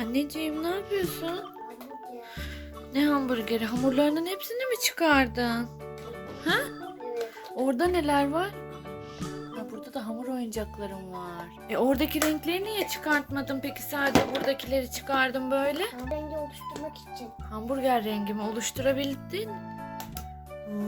Anneciğim ne yapıyorsun? Ne hamburgeri? Hamurlarının hepsini mi çıkardın? Ha? Orada neler var? Ha, burada da hamur oyuncaklarım var. E oradaki renkleri niye çıkartmadın peki sadece buradakileri çıkardım böyle? Rengi oluşturmak için. Hamburger rengimi oluşturabildin.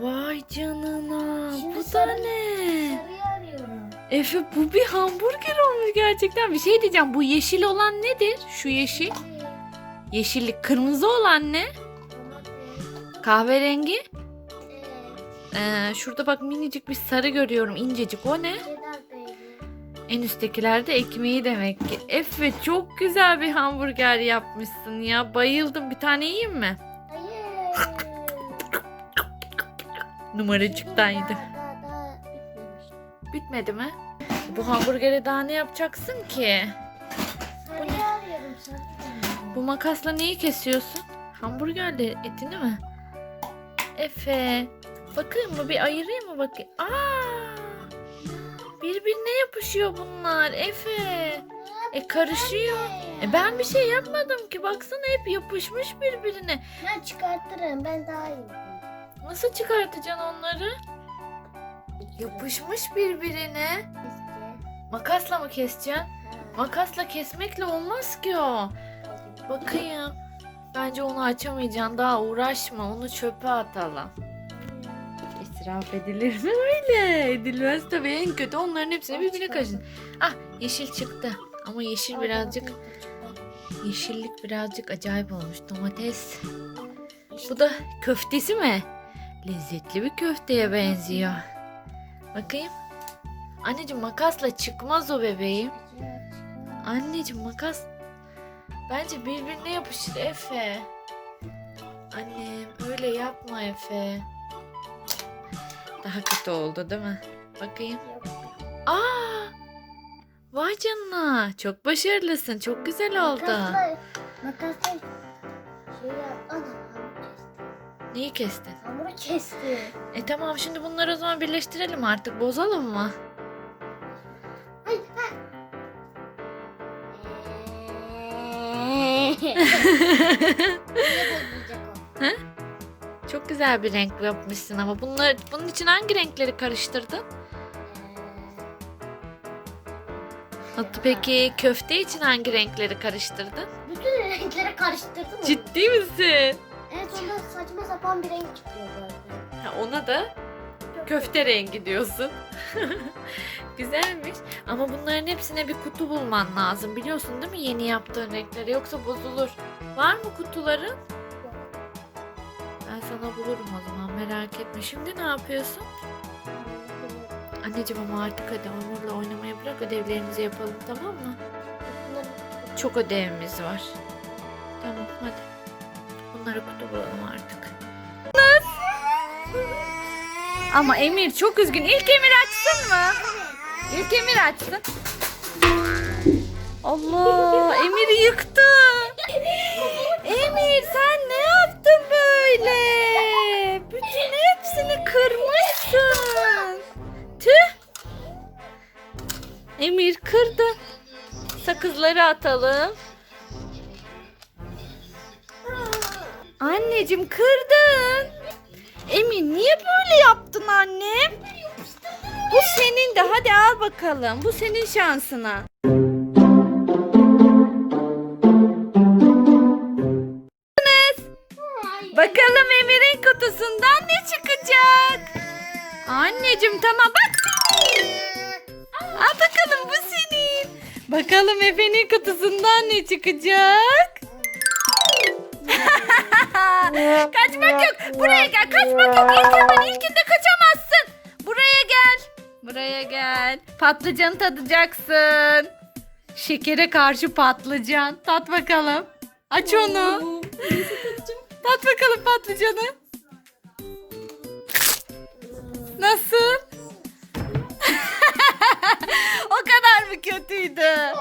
Vay canına. Şimdi bu da sarı- ne? Efe bu bir hamburger olmuş gerçekten. Bir şey diyeceğim. Bu yeşil olan nedir? Şu yeşil. Yeşillik kırmızı olan ne? Kahverengi. Ee, şurada bak minicik bir sarı görüyorum. incecik. O ne? En üsttekilerde ekmeği demek ki. Efe çok güzel bir hamburger yapmışsın ya. Bayıldım. Bir tane yiyeyim mi? Hayır. Numaracıktan yedim. Bitmedi mi? Bu hamburgeri daha ne yapacaksın ki? Sarıyı arıyorum. Bu makasla neyi kesiyorsun? Hamburgerle etini mi? Efe. Bakayım mı? Bir ayırayım mı bakayım? Aa! Birbirine yapışıyor bunlar. Efe. E karışıyor. E ben bir şey yapmadım ki. Baksana hep yapışmış birbirine. Ben çıkartırım. Ben daha iyi. Nasıl çıkartacaksın onları? Yapışmış birbirine. Makasla mı keseceksin? Makasla kesmekle olmaz ki o. Bakayım. Bence onu açamayacaksın. Daha uğraşma. Onu çöpe atalım. İsraf edilir mi öyle? Edilmez tabii. En kötü onların hepsini birbirine karıştır. Ah yeşil çıktı. Ama yeşil birazcık yeşillik birazcık acayip olmuş. Domates. Bu da köftesi mi? Lezzetli bir köfteye benziyor. Bakayım. Anneciğim makasla çıkmaz o bebeğim. Anneciğim makas bence birbirine yapışır Efe. Annem öyle yapma Efe. Daha kötü oldu değil mi? Bakayım. Aa! Vay canına. Çok başarılısın. Çok güzel oldu. Makasla, makasla şey yap. Ana hamur kesti. Neyi kestin? Hamuru kesti. E tamam şimdi bunları o zaman birleştirelim artık. Bozalım mı? Çok güzel bir renk yapmışsın ama bunlar bunun için hangi renkleri karıştırdın? Hatta peki köfte için hangi renkleri karıştırdın? Bütün renkleri karıştırdın mı? Ciddi misin? En sonunda saçma sapan bir renk çıkıyor böyle. Ha, ona da köfte rengi diyorsun. Güzelmiş. Ama bunların hepsine bir kutu bulman lazım. Biliyorsun değil mi yeni yaptığın renkleri yoksa bozulur. Var mı kutuların? Ben sana bulurum o zaman merak etme. Şimdi ne yapıyorsun? Anneciğim ama artık hadi hamurla oynamayı bırak ödevlerimizi yapalım tamam mı? Çok ödevimiz var. Tamam hadi. Bunları kutu bulalım artık. Ama Emir çok üzgün. İlk Emir açsın mı? İlk Emir açsın. Allah Emir yıktı. Emir sen ne yaptın böyle? Bütün hepsini kırmışsın. Tüh. Emir kırdı. Sakızları atalım. Anneciğim kırdın. Emir niye böyle yaptın annem? Bu senin de hadi al bakalım. Bu senin şansına. Bakalım Emir'in kutusundan ne çıkacak? Anneciğim tamam bak. Al bakalım bu senin. Bakalım Efe'nin kutusundan ne çıkacak? Kaçmak yok. Buraya gel. Kaçmak yok. İlk hemen ilkinde kaçamazsın. Buraya gel. Buraya gel. Patlıcanı tadacaksın. Şekere karşı patlıcan. Tat bakalım. Aç onu. Tat bakalım patlıcanı. Nasıl? o kadar mı kötüydü?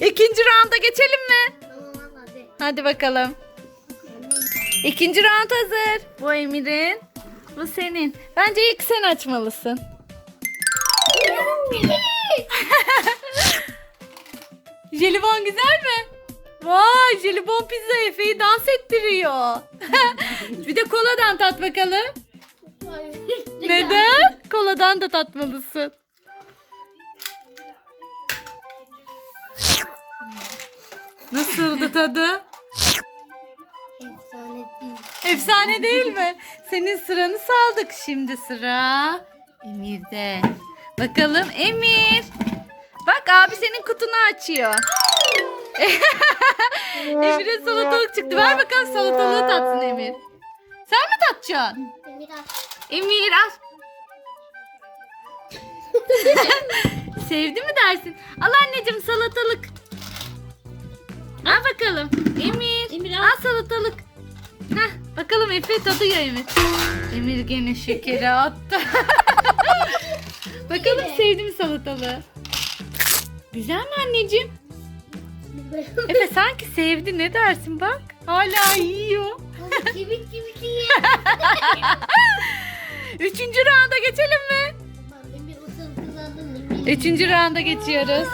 İkinci rounda geçelim mi? Hadi bakalım. İkinci round hazır. Bu Emir'in. Bu senin. Bence ilk sen açmalısın. Jelibon güzel mi? Vay jelibon pizza Efe'yi dans ettiriyor. bir de koladan tat bakalım. Neden? Koladan da tatmalısın. Nasıldı tadı? Efsane değil. Efsane değil mi? Senin sıranı saldık. Şimdi sıra Emir'de. Bakalım Emir. Bak abi senin kutunu açıyor. Emir'e salatalık çıktı. Ver bakalım salatalığı tatsın Emir. Sen mi tatacaksın? Biraz Emir al. Sevdi mi dersin? Al anneciğim salatalık. Al bakalım. Emir. Emir, al. al. salatalık. Heh, bakalım Efe tadıyor Emir. Emir gene şekeri attı. bakalım sevdi mi salatalığı? Güzel mi anneciğim? Efe sanki sevdi ne dersin bak. Hala yiyor. Kemik kemik yiyor. Üçüncü rounda geçelim mi? Ben bir usul kullandım. Üçüncü rounda geçiyoruz.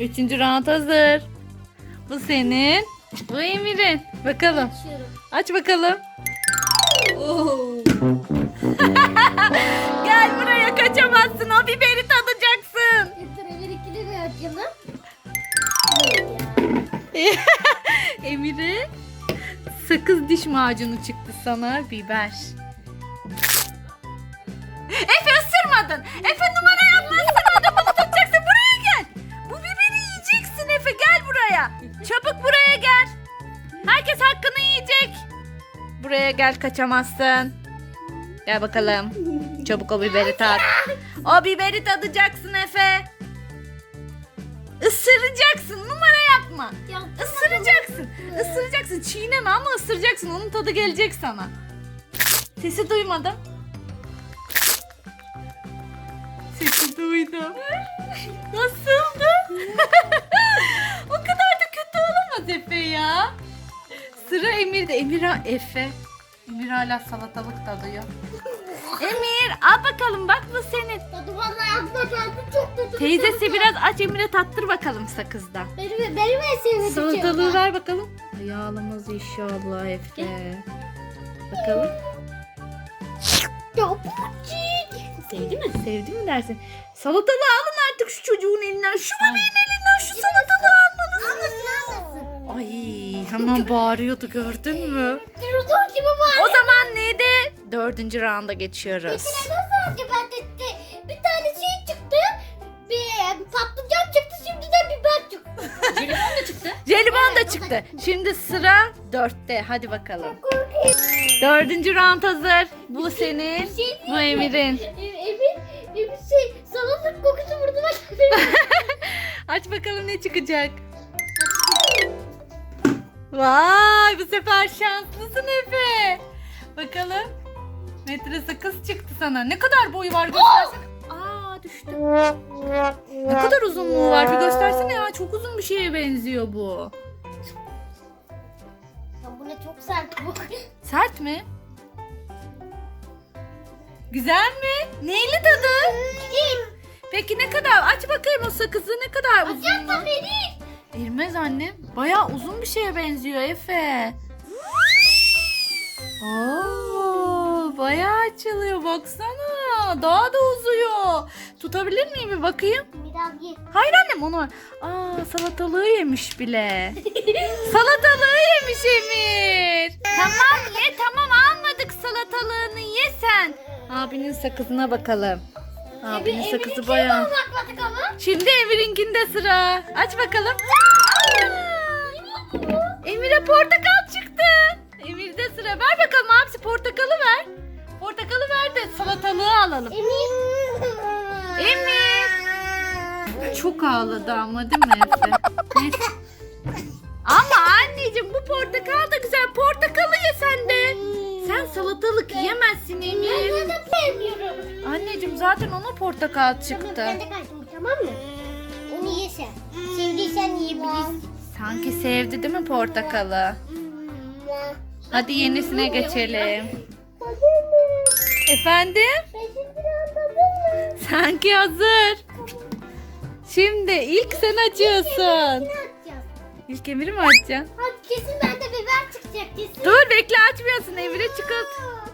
Üçüncü round hazır. Bu senin. Bu Emir'in. Bakalım. Açıyorum. Aç bakalım. Gel buraya kaçamazsın. O biberi tadacaksın. Getir ikili mi açalım? Emir'e sakız diş macunu çıktı sana biber. Efe ısırmadın. Efe numara yiyecek. Buraya gel kaçamazsın. Gel bakalım. Çabuk o biberi tat. O biberi tadacaksın Efe. Isıracaksın. Numara yapma. Ya, Isıracaksın. Isıracaksın. Çiğneme ama ısıracaksın. Onun tadı gelecek sana. Sesi duymadım. Sesi duydum. Nasıldı? o kadar da kötü olamaz Efe ya. Sıra Emir'de. Emir ha- Efe. Emir hala salatalık tadıyor. Emir al bakalım bak bu senin. Tadı vallahi aklıma geldi çok kötü. Teyzesi biraz aç Emir'e tattır bakalım sakızdan. Benim, benim en sevdiğim Salatalığı ver bakalım. Yağlamaz inşallah Efe. Bakalım. Ya bucik. Sevdi mi? Sevdi mi dersin? Salatalığı alın artık şu çocuğun elinden. Şu bebeğin elinden şu salatalığı almalısın. Ay hemen bağırıyordu gördün mü? Dinozor gibi var. O zaman neydi? Dördüncü rounda geçiyoruz. Dinozor gibi bir tane şey çıktı. Bir patlıcan çıktı şimdi de biber çıktı. Jelibon da çıktı. Jelibon da çıktı. Şimdi sıra dörtte. Hadi bakalım. Dördüncü round hazır. Bu senin, bu Emir'in. Emir, Emir şey salatalık kokusu vurdu bak. Aç bakalım ne çıkacak. Vay bu sefer şanslısın Efe. Bakalım. Metre sakız çıktı sana. Ne kadar boyu var göstersene. Aa düştü. Ne kadar uzunluğu var bir göstersene ya. Çok uzun bir şeye benziyor bu. Ya bu ne çok sert bu. Sert mi? Güzel mi? Neyli tadı? Peki ne kadar? Aç bakayım o sakızı ne kadar uzun? Yapma beni. Ermez anne. Bayağı uzun bir şeye benziyor Efe. Oo, bayağı açılıyor baksana. Daha da uzuyor. Tutabilir miyim bir bakayım? Biraz ye. Hayır annem onu. Aa salatalığı yemiş bile. salatalığı yemiş Emir. Tamam ye tamam almadık salatalığını ye sen. Abinin sakızına bakalım. Abinin Emir- sakızı bayağı. Şimdi Emir'inkinde sıra. Aç bakalım. Aa! Emir'e portakal çıktı. Emir'de sıra. Ver bakalım abisi portakalı ver. Portakalı ver de salatalığı alalım. Emir. Emir. Çok ağladı ama değil mi Efe? Neyse. Ama anneciğim bu portakal da güzel. Portakalı ye sen de. Sen salatalık yiyemezsin Ben Emir. zaten sevmiyorum. Anneciğim zaten ona portakal Tamam çıktı. ben de kaçtım tamam mı? Onu ye sen. Sevdiysen yiyebilirsin. Sanki sevdi değil mi portakalı? Hadi yenisine geçelim. Efendim? Sanki hazır. Şimdi ilk sen açıyorsun. İlk Emir'i mi açacaksın? Hadi kesin bende biber çıkacak kesin. Dur bekle açmıyorsun Emir'e çikolata.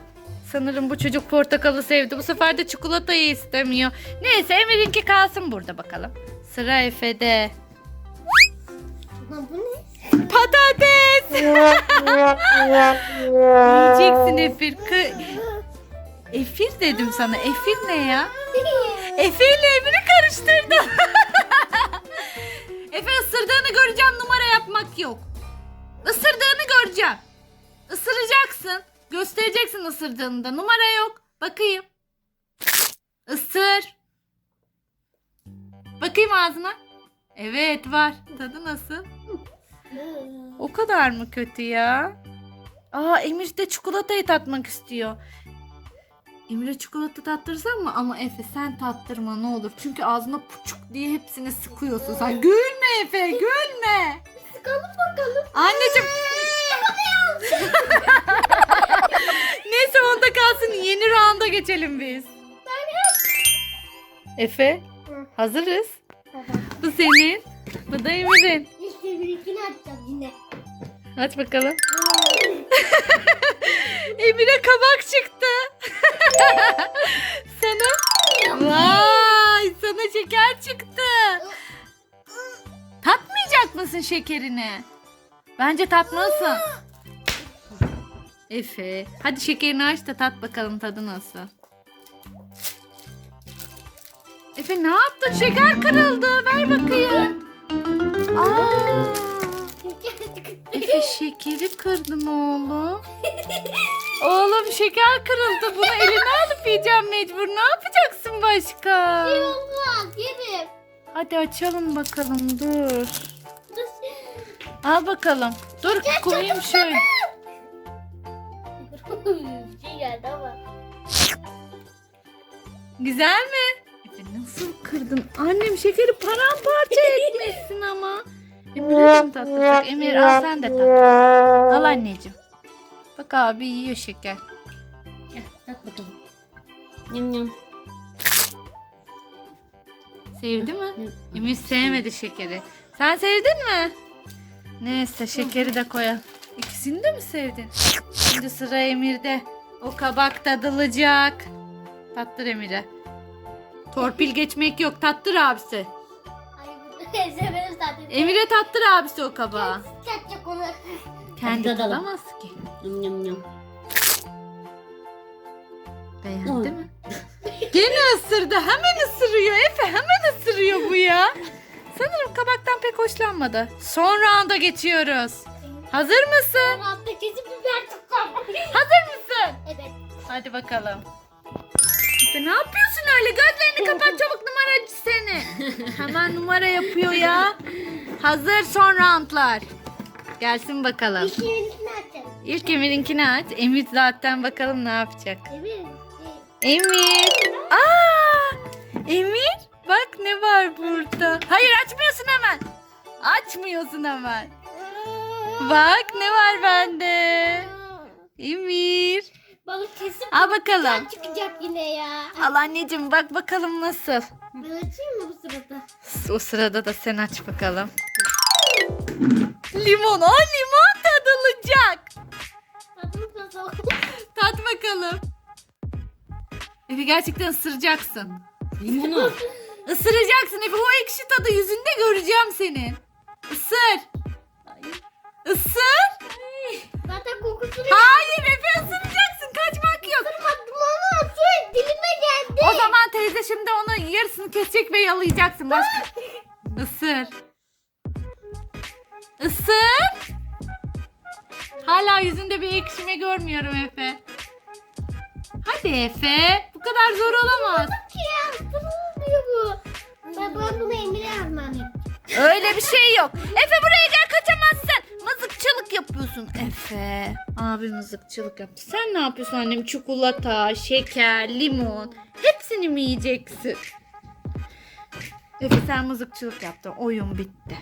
Sanırım bu çocuk portakalı sevdi. Bu sefer de çikolatayı istemiyor. Neyse Emir'inki kalsın burada bakalım. Sıra Efe'de. Bu ne? Patates. Yiyeceksin Efir. Kı- Efir dedim sana. Efir ne ya? Efe ile Emir'i karıştırdım. Efe ısırdığını göreceğim numara yapmak yok. Isırdığını göreceğim. Isıracaksın. Göstereceksin ısırdığını da. Numara yok. Bakayım. Isır. Bakayım ağzına. Evet var. Tadı nasıl? O kadar mı kötü ya? Aa Emir de çikolatayı tatmak istiyor. Emir'e çikolata tattırsam mı? Ama Efe sen tattırma ne olur. Çünkü ağzına puçuk diye hepsini sıkıyorsun sen. Gülme Efe gülme. Sıkalım bakalım. Anneciğim. Neyse onda kalsın. Yeni rounda geçelim biz. Efe hazırız. Senin. Bu da Emir'in. İşte birikini açacağız yine. Aç bakalım. Emir'e kabak çıktı. sana vay sana şeker çıktı. Tatmayacak mısın şekerini? Bence tatmalısın. Efe hadi şekerini aç da tat bakalım tadı nasıl. Efe ne yaptın? Şeker kırıldı. Ver bakayım. Aa. Efe şekeri kırdın oğlum. Oğlum şeker kırıldı. Bunu eline alıp yiyeceğim mecbur. Ne yapacaksın başka? Olmaz yerim. Hadi açalım bakalım dur. Al bakalım. Dur koyayım şöyle. şey. Güzel mi? Kırdın? Annem şekeri paramparça etmişsin ama. Emir'e mi tattıracak? Emir al sen de tat. Al anneciğim. Bak abi yiyor şeker. Gel tat bakalım. Yum yum. Sevdi mi? Emir sevmedi şekeri. Sen sevdin mi? Neyse şekeri de koyalım. İkisini de mi sevdin? Şimdi sıra Emir'de. O kabak tadılacak. Tattır Emir'e. Torpil geçmek yok. Tattır abisi. Zaten. Emir'e tattır abisi o kabağı. Çatacak onu. Kendi tadalım. tadamaz ki. Yum yum yum. Beğendi mi? Gene ısırdı. Hemen ısırıyor Efe. Hemen ısırıyor bu ya. Sanırım kabaktan pek hoşlanmadı. Son rounda geçiyoruz. Hazır mısın? Altta biber. Hazır mısın? Evet. Hadi bakalım. Efe ne yapıyorsun öyle? Gözlerini kapat çabuk numaracı seni. Hemen numara yapıyor ya. Hazır son roundlar. Gelsin bakalım. İki yenisini açacağız. İlk Emir'inkini aç. Emir zaten bakalım ne yapacak. Evet. Emir. Aa! Emir. Bak ne var burada. Hayır açmıyorsun hemen. Açmıyorsun hemen. Bak ne var bende. Emir. Balık kesin Al bakalım. çıkacak yine ya. Al anneciğim bak bakalım nasıl. Ben açayım mı bu sırada? O sırada da sen aç bakalım. Limon. Aa limon tadılacak. Tadını nasıl? Tat bakalım. Efe gerçekten ısıracaksın. Limonu. Isıracaksın Efe. O ekşi tadı yüzünde göreceğim senin. Isır. Isır. Zaten kokusunu Hayır Efe ısıracaksın. Kaçmak yok. yapmadım ama su dilime geldi. O zaman teyze şimdi onu yarısını kesecek ve yalayacaksın. Başka. Isır. Isır. Hala yüzünde bir ekşime görmüyorum Efe. Hadi Efe. Bu kadar zor olamaz. Ya bunu oluyor bu. Ben, ben bunu Emir'e yazmam. Öyle bir şey yok. Efe buraya gel kaçamazsın. Mızıkçılık yapıyorsun Efe. Abi mızıkçılık yaptı. Sen ne yapıyorsun annem? Çikolata, şeker, limon. Hepsini mi yiyeceksin? Efe sen mızıkçılık yaptın. Oyun bitti.